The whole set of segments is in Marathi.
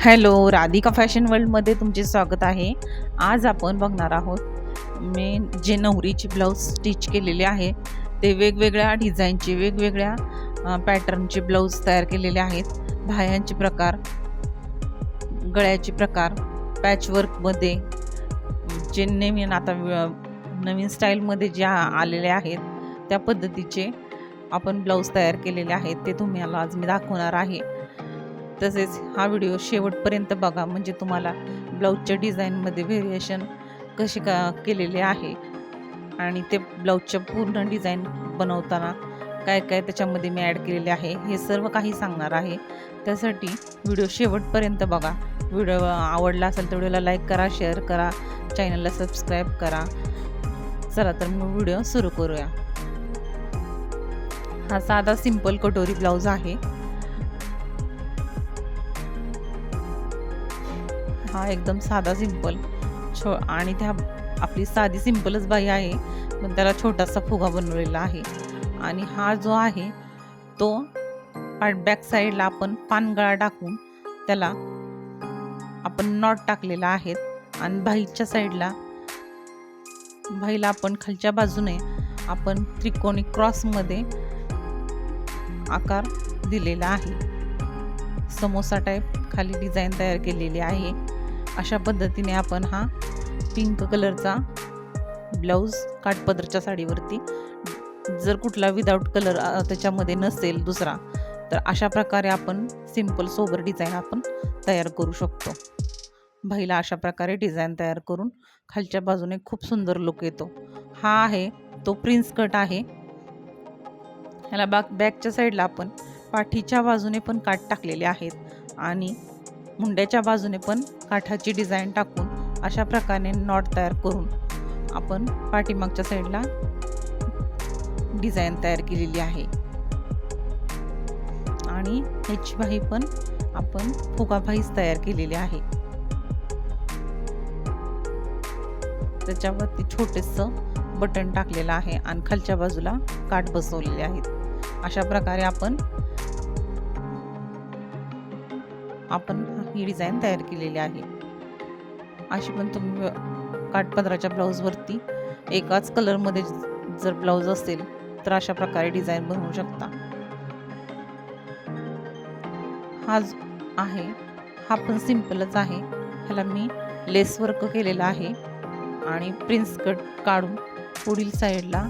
हॅलो राधिका फॅशन वर्ल्डमध्ये तुमचे स्वागत आहे. आज आपण बघणार आहोत मी जे नवरीचे ब्लाऊज स्टिच केलेले आहे ते वेगवेगळ्या डिझाईनचे वेगवेगळ्या पॅटर्नचे ब्लाऊज तयार केलेले आहेत. भायांचे प्रकार गळ्याचे प्रकार पॅचवर्कमध्ये जे नवीन आता नवीन स्टाईलमध्ये ज्या आलेले आहेत त्या पद्धतीचे आपण ब्लाऊज तयार केलेले आहेत ते तुम्हाला आज मी दाखवणार आहे. तसेच हा व्हिडिओ शेवटपर्यंत बघा. म्हणजे तुम्हाला ब्लाऊजच्या डिझाईनमध्ये व्हेरिएशन कसे का केलेले आहे आणि ते ब्लाऊजच्या पूर्ण डिझाईन बनवताना काय काय त्याच्यामध्ये मी ॲड केलेले आहे हे सर्व काही सांगणार आहे. त्यासाठी व्हिडिओ शेवटपर्यंत बघा. व्हिडिओ आवडला असेल तर व्हिडिओला लाईक करा शेअर करा चॅनलला सबस्क्राईब करा. चला तर मग व्हिडिओ सुरू करूया. हा साधा सिंपल कटोरी ब्लाऊज आहे. हा एकदम साधा सिंपल. छो आणि त्या आपली साधी सिंपलच बाई आहे पण त्याला छोटासा फुगा बनवलेला आहे. आणि हा जो आहे तो बॅक साईडला आपण पानगळा टाकून त्याला आपण नॉट टाकलेला आहेत आणि भाईच्या साईडला बाईला आपण खालच्या बाजूने आपण त्रिकोणी क्रॉसमध्ये आकार दिलेला आहे. समोसा टाईप खाली डिझाईन तयार केलेली आहे. अशा पद्धतीने आपण हा पिंक कलरचा ब्लाऊज काठपदरच्या साडीवरती जर कुठला विदाऊट कलर त्याच्यामध्ये नसेल दुसरा तर अशा प्रकारे आपण सिंपल सोबर डिझाईन आपण तयार करू शकतो. बाईला अशा प्रकारे डिझाईन तयार करून खालच्या बाजूने खूप सुंदर लुक येतो. हा आहे तो प्रिन्स कट आहे. ह्याला बॅक बॅकच्या साईडला आपण पाठीच्या बाजूने पण काठ टाकलेले आहेत. आणि मुंड्याच्या बाजूने पण काठाची डिझाईन टाकून अशा प्रकारे नॉट तयार करून आपण पाठीमागच्या साईडला डिझाईन तयार केलेली आहे. आणि ह्याची भाई पण आपण फुगाभाईच तयार केलेली आहे. त्याच्यावरती छोटेसं बटन टाकलेलं आहे आणि खालच्या बाजूला काठ बसवलेले आहेत. अशा प्रकारे आपण आपण ही डिझाईन तयार केलेली आहे. अशी पण तुम्ही काठपदराच्या ब्लाऊजवरती एकाच कलरमध्ये जर ब्लाऊज असेल तर अशा प्रकारे डिझाईन बनवू शकता. हा जो आहे हा पण सिम्पलच आहे. ह्याला मी लेस वर्क केलेला आहे आणि प्रिन्स कट काढून पुढील साईडला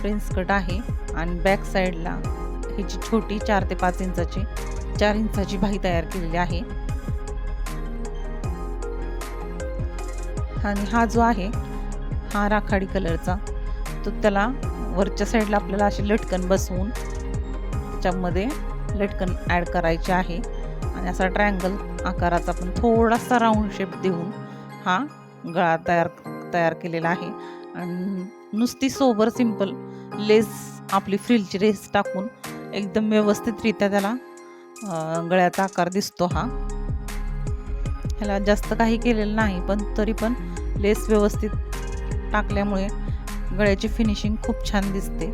प्रिन्स कट आहे आणि बॅक साईडला ह्याची छोटी चार ते पाच इंचाची चार इंचाची भाई तयार केलेली आहे. आणि हा जो आहे हा राखाडी कलरचा तो त्याला वरच्या साईडला आपल्याला असे लटकन बसवून त्याच्यामध्ये लटकन ॲड करायचे आहे. आणि असा ट्रायंगल आकाराचा पण थोडासा राऊंड शेप देऊन हा गळा तयार तयार केलेला आहे. आणि नुसती सोबर सिंपल लेस आपली फ्रिलची रेस टाकून एकदम व्यवस्थितरित्या त्याला गळ्याचा आकार दिसतो हा. ह्याला जास्त काही केलेलं नाही पण तरी पण लेस व्यवस्थित टाकल्यामुळे गळ्याची फिनिशिंग खूप छान दिसते.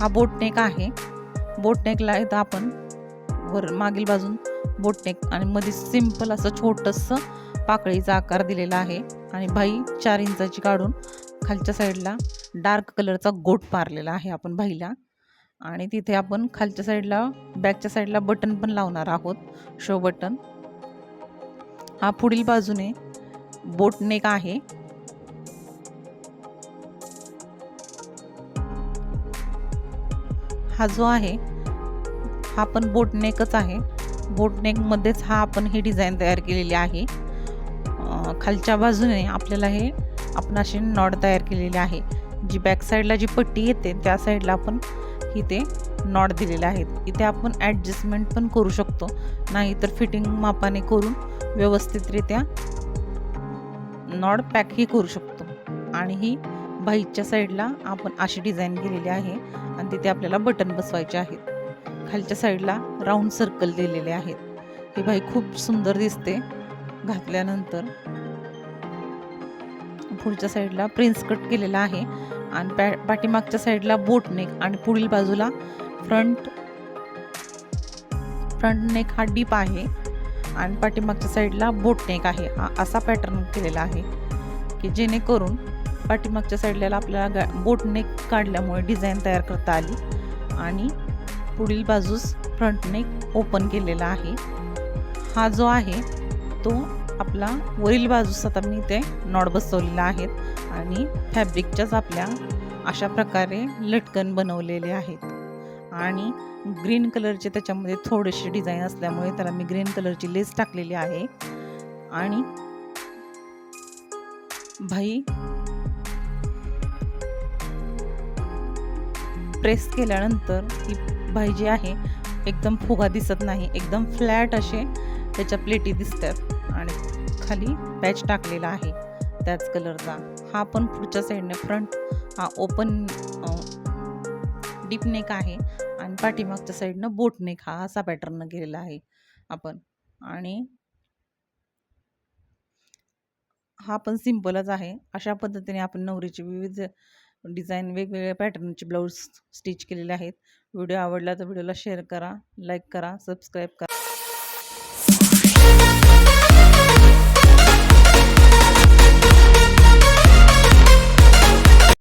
हा बोटनेक आहे. बोटनेकला इथं आपण वर मागील बाजून बोटनेक आणि मध्ये सिंपल असं छोटंसं पाकळीचा आकार दिलेला आहे आणि भाई चार इंचाची काढून खालच्या साईडला डार्क कलरचा गोट मारलेला आहे आपण भाईला. आणि तिथे आपण खालच्या साईडला बॅकच्या साईडला बटन पण लावणार आहोत. शो बटन हा पुढील बाजूने बोटनेक आहे. हा जो आहे हा पण बोटनेकच आहे. बोटनेकमध्येच हा आपण ही डिझाईन तयार केलेली आहे. खालच्या बाजूने आपल्याला हे आपण असे नॉड तयार केलेले आहे. जी बॅक साईडला जी पट्टी येते त्या साईडला आपण इथे नॉट दिलेले आहेत. इथे आपण ॲडजस्टमेंट पण करू शकतो. नाही तर फिटिंग मापाने करून व्यवस्थितरित्या नॉड पॅकही करू शकतो. आणि ही बाईच्या साईडला आपण अशी डिझाईन केलेली आहे आणि तिथे आपल्याला बटन बसवायचे आहेत. खालच्या साईडला राऊंड सर्कल दिलेले आहेत. ही बाई खूप सुंदर दिसते. घातल्यानंतर पुढच्या साईडला प्रिन्स कट केलेला आहे. आणि पॅ पाठीमागच्या साईडला बोट नेक आणि पुढील बाजूला फ्रंट फ्रंट नेक हा डीप आहे. आणि पाठीमागच्या साईडला बोट नेक आहे. हा असा पॅटर्न केलेला आहे की जेणेकरून पाठीमागच्या साईडला आपल्याला गा बोट नेक काढल्यामुळे डिझाईन तयार करता आली. आणि पुढील बाजूस फ्रंट नेक ओपन केलेला आहे. हा जो आहे तो आपला वरील बाजूस आता मी इथे नॉट बसवलेला आहेत आणि फॅब्रिकच्याच आपल्या अशा प्रकारे लटकन बनवलेले आहेत. आणि ग्रीन कलरचे त्याच्यामध्ये थोडेसे डिझाईन असल्यामुळे त्याला मी ग्रीन कलरची लेस टाकलेली आहे. आणि भाई प्रेस केल्यानंतर ही भाई जी आहे एकदम फुगा दिसत नाही एकदम फ्लॅट असे त्याच्या प्लेटी दिसतात. आणि खाली पॅच टाकलेला आहे. त्याच कलरचा हा पण पुढच्या साईडने फ्रंट हा ओपन डीप नेक आहे. आणि पाठीमागच्या साईडनं बोट नेक हा असा पॅटर्न केलेला आहे आपण. आणि हा पण सिम्पलच आहे. अशा पद्धतीने आपण नवरीचे विविध डिझाईन वेगवेगळ्या पॅटर्नचे ब्लाऊज स्टिच केलेले आहेत. व्हिडिओ आवडला तर व्हिडिओला शेअर करा लाईक करा सबस्क्राईब करा.